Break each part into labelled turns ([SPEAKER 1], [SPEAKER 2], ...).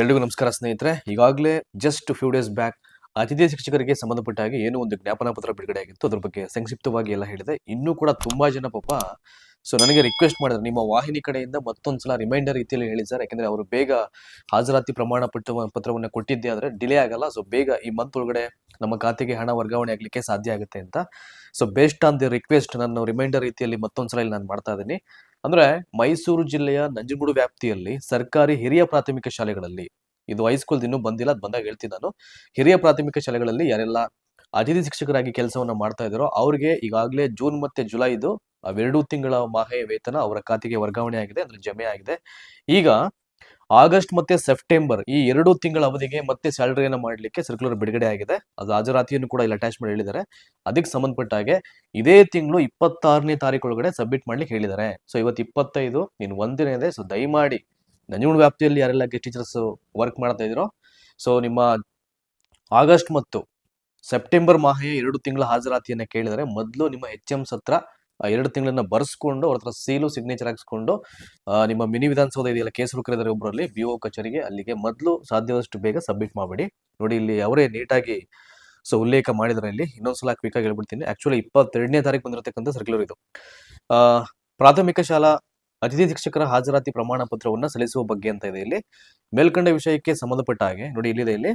[SPEAKER 1] ಎಲ್ರಿಗೂ ನಮಸ್ಕಾರ ಸ್ನೇಹಿತರೆ. ಈಗಾಗಲೇ ಜಸ್ಟ್ ಫ್ಯೂ ಡೇಸ್ ಬ್ಯಾಕ್ ಅತಿಥಿ ಶಿಕ್ಷಕರಿಗೆ ಸಂಬಂಧಪಟ್ಟ ಹಾಗೆ ಏನೋ ಒಂದು ಜ್ಞಾಪನಾ ಪತ್ರ ಬಿಡುಗಡೆ ಆಗಿತ್ತು. ಅದ್ರ ಬಗ್ಗೆ ಸಂಕ್ಷಿಪ್ತವಾಗಿ ಎಲ್ಲ ಹೇಳಿದೆ. ಇನ್ನೂ ಕೂಡ ತುಂಬಾ ಜನ ಪಾಪ ಸೊ ನನಗೆ ರಿಕ್ವೆಸ್ಟ್ ಮಾಡಿದ್ರು. ನಿಮ್ಮ ವಾಹಿನಿ ಕಡೆಯಿಂದ ಮತ್ತೊಂದ್ಸಲ ರಿಮೈಂಡರ್ ರೀತಿಯಲ್ಲಿ ಹೇಳಿ ಸರ್. ಯಾಕಂದ್ರೆ ಅವರು ಬೇಗ ಹಾಜರಾತಿ ಪ್ರಮಾಣ ಪಟ್ಟ ಪತ್ರವನ್ನು ಕೊಟ್ಟಿದ್ದೆ ಆದ್ರೆ ಡಿಲೇ ಆಗಲ್ಲ. ಸೊ ಬೇಗ ಈ ಮಂತ್ ಒಳಗಡೆ ನಮ್ಮ ಖಾತೆಗೆ ಹಣ ವರ್ಗಾವಣೆ ಆಗ್ಲಿಕ್ಕೆ ಸಾಧ್ಯ ಆಗುತ್ತೆ ಅಂತ. So based on the request ನಾನು ರಿಮೈಂಡರ್ ರೀತಿಯಲ್ಲಿ ಮತ್ತೊಂದ್ಸಲ ಇಲ್ಲಿ ನಾನು ಮಾಡ್ತಾ ಇದ್ದೀನಿ. ಅಂದ್ರೆ ಮೈಸೂರು ಜಿಲ್ಲೆಯ ನಂಜನಗೂಡು ವ್ಯಾಪ್ತಿಯಲ್ಲಿ ಸರ್ಕಾರಿ ಹಿರಿಯ ಪ್ರಾಥಮಿಕ ಶಾಲೆಗಳಲ್ಲಿ, ಇದು ಹೈಸ್ಕೂಲ್ ಇನ್ನೂ ಬಂದಿಲ್ಲ, ಅದು ಬಂದಾಗ ಹೇಳ್ತೀನಿ ನಾನು, ಹಿರಿಯ ಪ್ರಾಥಮಿಕ ಶಾಲೆಗಳಲ್ಲಿ ಯಾರೆಲ್ಲ ಅತಿಥಿ ಶಿಕ್ಷಕರಾಗಿ ಕೆಲಸವನ್ನ ಮಾಡ್ತಾ ಇದ್ದಾರೋ ಅವ್ರಿಗೆ ಈಗಾಗಲೇ ಜೂನ್ ಮತ್ತೆ ಜುಲೈದು ಅವೆರಡು ತಿಂಗಳ ಮಾಹೆಯ ವೇತನ ಅವರ ಖಾತೆಗೆ ವರ್ಗಾವಣೆ ಆಗಿದೆ, ಅಂದ್ರೆ ಜಮೆ ಆಗಿದೆ. ಈಗ ಆಗಸ್ಟ್ ಮತ್ತೆ ಸೆಪ್ಟೆಂಬರ್ ಈ ಎರಡು ತಿಂಗಳ ಅವಧಿಗೆ ಮತ್ತೆ ಸ್ಯಾಲರಿಯನ್ನು ಮಾಡಲಿಕ್ಕೆ ಸರ್ಕ್ಯುಲರ್ ಬಿಡುಗಡೆ ಆಗಿದೆ. ಅದು ಹಾಜರಾತಿಯನ್ನು ಕೂಡ ಇಲ್ಲಿ ಅಟ್ಯಾಚ್ ಮಾಡಿ ಹೇಳಿದ್ದಾರೆ. ಅದಕ್ಕೆ ಸಂಬಂಧಪಟ್ಟ ಹಾಗೆ ಇದೇ ತಿಂಗಳು ಇಪ್ಪತ್ತಾರನೇ ತಾರೀಕು ಒಳಗಡೆ ಸಬ್ಮಿಟ್ ಮಾಡ್ಲಿಕ್ಕೆ ಹೇಳಿದ್ದಾರೆ. ಸೊ ಇವತ್ತು ಇಪ್ಪತ್ತೈದು ನೀನು ಒಂದಿನ ಇದೆ. ಸೊ ದಯಮಾಡಿ ನಂಜನಗೂಡು ವ್ಯಾಪ್ತಿಯಲ್ಲಿ ಯಾರೆಲ್ಲ ಗೆಸ್ಟ್ ಟೀಚರ್ಸ್ ವರ್ಕ್ ಮಾಡ್ತಾ ಇದ್ರು ಸೊ ನಿಮ್ಮ ಆಗಸ್ಟ್ ಮತ್ತು ಸೆಪ್ಟೆಂಬರ್ ಮಾಹೆಯ ಎರಡು ತಿಂಗಳ ಹಾಜರಾತಿಯನ್ನು ಕೇಳಿದರೆ ಮೊದಲು ನಿಮ್ಮ ಎಚ್ ಎಂ ಹತ್ರ ಎರಡು ತಿಂಗಳನ್ನ ಬರ್ಸ್ಕೊಂಡು ಅವ್ರ ಹತ್ರ ಸೀಲು ಸಿಗ್ನೇಚರ್ ಹಾಕಿಸ್ಕೊಂಡು ನಿಮ್ಮ ಮಿನಿ ವಿಧಾನಸೌಧ ಇದೆಯಲ್ಲ ಕೇಸರು ಕರೆದರೆ ಒಬ್ಬರಲ್ಲಿ ಬಿ ಒ ಕಚೇರಿಗೆ ಅಲ್ಲಿಗೆ ಮೊದಲು ಸಾಧ್ಯವಾದಷ್ಟು ಬೇಗ ಸಬ್ಮಿಟ್ ಮಾಡಬೇಡಿ. ನೋಡಿ ಇಲ್ಲಿ ಅವರೇ ನೀಟಾಗಿ ಸೊ ಉಲ್ಲೇಖ ಮಾಡಿದ್ರೆ ಇಲ್ಲಿ. ಇನ್ನೊಂದ್ಸಲ ಕ್ವಿಕ್ ಆಗಿ ಹೇಳ್ಬಿಡ್ತೀನಿ. ಆಕ್ಚುಲಿ ಇಪ್ಪತ್ತೆರಡನೇ ತಾರೀಕು ಬಂದಿರತಕ್ಕಂಥ ಸರ್ಕ್ಯುಲರ್ ಇದು. ಆ, ಪ್ರಾಥಮಿಕ ಶಾಲಾ ಅತಿಥಿ ಶಿಕ್ಷಕರ ಹಾಜರಾತಿ ಪ್ರಮಾಣ ಪತ್ರವನ್ನ ಸಲ್ಲಿಸುವ ಬಗ್ಗೆ ಅಂತ ಇದೆ ಇಲ್ಲಿ. ಮೇಲ್ಕಂಡ ವಿಷಯಕ್ಕೆ ಸಂಬಂಧಪಟ್ಟ ಹಾಗೆ ನೋಡಿ ಇಲ್ಲಿದೆ ಇಲ್ಲಿ.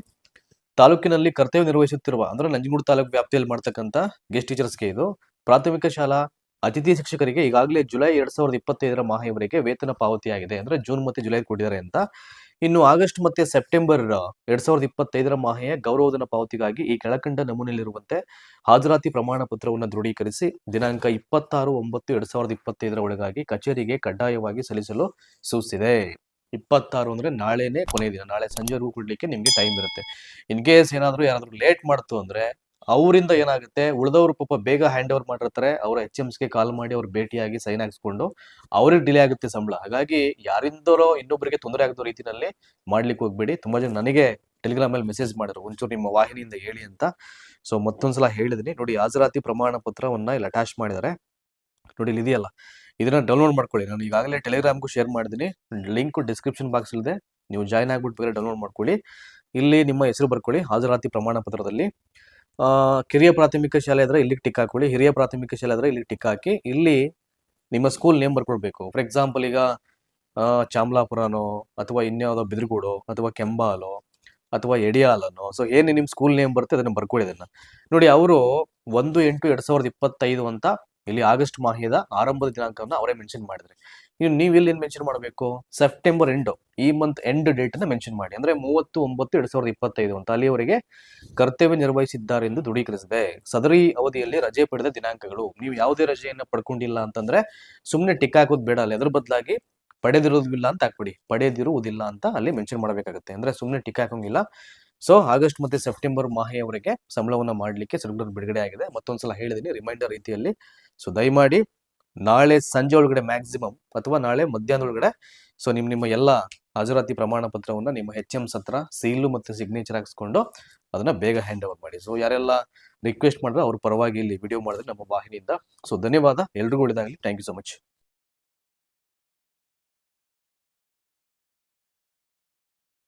[SPEAKER 1] ತಾಲೂಕಿನಲ್ಲಿ ಕರ್ತವ್ಯ ನಿರ್ವಹಿಸುತ್ತಿರುವ ಅಂದ್ರೆ ನಂಜನಗೂಡು ತಾಲೂಕು ವ್ಯಾಪ್ತಿಯಲ್ಲಿ ಮಾಡ್ತಕ್ಕಂಥ ಗೆಸ್ಟ್ ಟೀಚರ್ಸ್ಗೆ ಇದು. ಪ್ರಾಥಮಿಕ ಶಾಲಾ ಅತಿಥಿ ಶಿಕ್ಷಕರಿಗೆ ಈಗಾಗಲೇ ಜುಲೈ ಎರಡ್ ಸಾವಿರದ ಇಪ್ಪತ್ತೈದರ ಮಾಹೆಯವರೆಗೆ ವೇತನ ಪಾವತಿಯಾಗಿದೆ ಅಂದ್ರೆ ಜೂನ್ ಮತ್ತೆ ಜುಲೈ ಕೊಟ್ಟಿದ್ದಾರೆ ಅಂತ. ಇನ್ನು ಆಗಸ್ಟ್ ಮತ್ತೆ ಸೆಪ್ಟೆಂಬರ್ ಎರಡ್ ಸಾವಿರದ ಇಪ್ಪತ್ತೈದರ ಮಾಹೆಯ ಗೌರವಧನ ಪಾವತಿಗಾಗಿ ಈ ಕೆಳಕಂಡ ನಮೂನೆಯಲ್ಲಿರುವಂತೆ ಹಾಜರಾತಿ ಪ್ರಮಾಣ ಪತ್ರವನ್ನು ದೃಢೀಕರಿಸಿ ದಿನಾಂಕ ಇಪ್ಪತ್ತಾರು ಒಂಬತ್ತು ಎರಡ್ ಸಾವಿರದ ಇಪ್ಪತ್ತೈದರ ಒಳಗಾಗಿ ಕಚೇರಿಗೆ ಕಡ್ಡಾಯವಾಗಿ ಸಲ್ಲಿಸಲು ಸೂಚಿಸಿದೆ. ಇಪ್ಪತ್ತಾರು ಅಂದ್ರೆ ನಾಳೆನೆ ಕೊನೆ ದಿನ, ನಾಳೆ ಸಂಜೆವರೆಗೂ ಕೊಡ್ಲಿಕ್ಕೆ ನಿಮ್ಗೆ ಟೈಮ್ ಇರುತ್ತೆ. ಇನ್ ಕೇಸ್ ಏನಾದ್ರು ಯಾರಾದ್ರೂ ಲೇಟ್ ಮಾಡ್ತು ಅಂದ್ರೆ ಅವರಿಂದ ಏನಾಗುತ್ತೆ? ಉಳಿದವರು ಪಾಪ ಬೇಗ ಹ್ಯಾಂಡ್ ಓವರ್ ಮಾಡಿರ್ತಾರೆ. ಅವರ ಎಚ್ಗೆ ಕಾಲ್ ಮಾಡಿ ಅವ್ರು ಭೇಟಿಯಾಗಿ ಸೈನ್ ಹಾಕಿಸ್ಕೊಂಡು ಅವ್ರಿಗೆ ಡಿಲೇ ಆಗುತ್ತೆ ಸಂಬಳ. ಹಾಗಾಗಿ ಯಾರಿಂದರೋ ಇನ್ನೊಬ್ಬರಿಗೆ ತೊಂದರೆ ಆಗದ ರೀತಿಯಲ್ಲಿ ಮಾಡ್ಲಿಕ್ಕೆ ಹೋಗ್ಬೇಡಿ. ತುಂಬಾ ಜನ ನನಗೆ ಟೆಲಿಗ್ರಾಮ್ ಅಲ್ಲಿ ಮೆಸೇಜ್ ಮಾಡಿದ್ರು. ಒಂಚೂರು ನಿಮ್ಮ ವಾಹಿನಿಯಿಂದ ಹೇಳಿ ಅಂತ. ಸೊ ಮತ್ತೊಂದ್ಸಲ ಹೇಳಿದಿನಿ. ನೋಡಿ ಹಾಜರಾತಿ ಪ್ರಮಾಣ ಪತ್ರವನ್ನ ಇಲ್ಲಿ ಅಟ್ಯಾಚ್ ಮಾಡಿದ್ದಾರೆ. ನೋಡಿ, ಇಲ್ಲಿ ಇದೆಯಲ್ಲ. ಇದನ್ನ ಡೌನ್ಲೋಡ್ ಮಾಡ್ಕೊಳ್ಳಿ. ನಾನು ಈಗಾಗಲೇ ಟೆಲಿಗ್ರಾಮ್ಗೂ ಶೇರ್ ಮಾಡಿದ್ದೀನಿ. ಲಿಂಕ್ ಡಿಸ್ಕ್ರಿಪ್ಷನ್ ಬಾಕ್ಸ್ ಇಲ್ಲದೆ ನೀವು ಜಾಯ್ನ್ ಆಗ್ಬಿಟ್ಟು ಬೇರೆ ಡೌನ್ಲೋಡ್ ಮಾಡ್ಕೊಳ್ಳಿ. ಇಲ್ಲಿ ನಿಮ್ಮ ಹೆಸರು ಬರ್ಕೊಳ್ಳಿ. ಹಾಜರಾತಿ ಪ್ರಮಾಣ ಪತ್ರದಲ್ಲಿ. ಕಿರಿಯ ಪ್ರಾಥಮಿಕ ಶಾಲೆ ಆದರೆ ಇಲ್ಲಿಗೆ ಟಿಕ್ ಹಾಕೊಳ್ಳಿ ಹಿರಿಯ ಪ್ರಾಥಮಿಕ ಶಾಲೆ ಆದರೆ ಇಲ್ಲಿಗೆ ಟಿಕ್ ಹಾಕಿ, ಇಲ್ಲಿ ನಿಮ್ಮ ಸ್ಕೂಲ್ ನೇಮ್ ಬರ್ಕೊಡ್ಬೇಕು. ಫಾರ್ ಎಕ್ಸಾಂಪಲ್ ಈಗ ಚಾಮಲಾಪುರನೋ, ಅಥವಾ ಇನ್ಯಾವುದೋ ಬಿದ್ರಗೂಡು, ಅಥವಾ ಕೆಂಬಾಲೋ, ಅಥವಾ ಎಡಿಯಾಲನೋ ಸೊ ಏನು ನಿಮ್ಮ ಸ್ಕೂಲ್ ನೇಮ್ ಬರುತ್ತೆ ಅದನ್ನು ಬರ್ಕೊಳ್ಳಿ ಅದನ್ನು. ನೋಡಿ, ಅವರು ಒಂದು ಎಂಟು ಎರಡ್ ಸಾವಿರದ ಇಪ್ಪತ್ತೈದು ಅಂತ ಇಲ್ಲಿ ಆಗಸ್ಟ್ ಮಾಹ್ಯದ ಆರಂಭದ ದಿನಾಂಕವನ್ನು ಅವರೇ ಮೆನ್ಷನ್ ಮಾಡಿದ್ರೆ. ಇನ್ನು ನೀವು ಇಲ್ಲಿ ಮೆನ್ಷನ್ ಮಾಡಬೇಕು? ಸೆಪ್ಟೆಂಬರ್ ಎಂಡು ಈ ಮಂತ್ ಎಂಡ್ ಡೇಟ್ ಮೆನ್ಷನ್ ಮಾಡಿ. ಅಂದ್ರೆ ಮೂವತ್ತು, ಒಂಬತ್ತು, ಎರಡ್ ಸಾವಿರದ ಇಪ್ಪತ್ತೈದು ಅಂತ ಅಲ್ಲಿಯವರೆಗೆ ಕರ್ತವ್ಯ ನಿರ್ವಹಿಸಿದ್ದಾರೆ ಎಂದು ದೃಢೀಕರಿಸಿದೆ. ಸದರಿ ಅವಧಿಯಲ್ಲಿ ರಜೆ ಪಡೆದ ದಿನಾಂಕಗಳು. ನೀವು ಯಾವುದೇ ರಜೆಯನ್ನು ಪಡ್ಕೊಂಡಿಲ್ಲ ಅಂತಂದ್ರೆ ಸುಮ್ಮನೆ ಟಿಕ್ ಹಾಕೋದು ಬೇಡ ಅಲ್ಲಿ. ಅದ್ರ ಬದಲಾಗಿ ಪಡೆದಿರೋದಿಲ್ಲ ಅಂತ ಹಾಕ್ಬಿಡಿ. ಪಡೆದಿರುವುದಿಲ್ಲ ಅಂತ ಅಲ್ಲಿ ಮೆನ್ಷನ್ ಮಾಡಬೇಕಾಗುತ್ತೆ. ಅಂದ್ರೆ ಸುಮ್ಮನೆ ಟಿಕ್ ಹಾಕೋಂಗಿಲ್ಲ. ಸೊ ಆಗಸ್ಟ್ ಮತ್ತೆ ಸೆಪ್ಟೆಂಬರ್ ಮಾಹೆಯವರೆಗೆ ಸಂಬಳವನ್ನು ಮಾಡಲಿಕ್ಕೆ ಸರ್ಕ್ಯುಲರ್ ಬಿಡುಗಡೆ ಆಗಿದೆ. ಮತ್ತೊಂದ್ಸಲ ಹೇಳಿದೀನಿ. ರಿಮೈಂಡರ್ ರೀತಿಯಲ್ಲಿ. ಸೊ ದಯಮಾಡಿ ನಾಳೆ ಸಂಜೆ ಒಳಗಡೆ ಮ್ಯಾಕ್ಸಿಮಮ್ ಅಥವಾ ನಾಳೆ ಮಧ್ಯಾಹ್ನ ಒಳಗಡೆ. ಸೊ ನಿಮ್ಮ ನಿಮ್ಮ ಎಲ್ಲ ಹಾಜರಾತಿ ಪ್ರಮಾಣ ಪತ್ರವನ್ನ ನಿಮ್ಮ ಹೆಚ್ ಎಂ ಹತ್ರ ಸೀಲು ಮತ್ತೆ ಸಿಗ್ನೇಚರ್ ಹಾಕಿಸ್ಕೊಂಡು ಅದನ್ನ ಬೇಗ ಹ್ಯಾಂಡ್ ಓವರ್ ಮಾಡಿ. ಸೊ ಯಾರೆಲ್ಲ ರಿಕ್ವೆಸ್ಟ್ ಮಾಡಿದ್ರೆ ಅವ್ರ ಪರವಾಗಿ ಇಲ್ಲಿ ವಿಡಿಯೋ ಮಾಡಿದ್ರೆ ನಮ್ಮ ವಾಹಿನಿಯಿಂದ. ಸೊ ಧನ್ಯವಾದ. ಎಲ್ರಿಗೂ ಒಳ್ಳೆದಾಗಲಿ. Thank you so much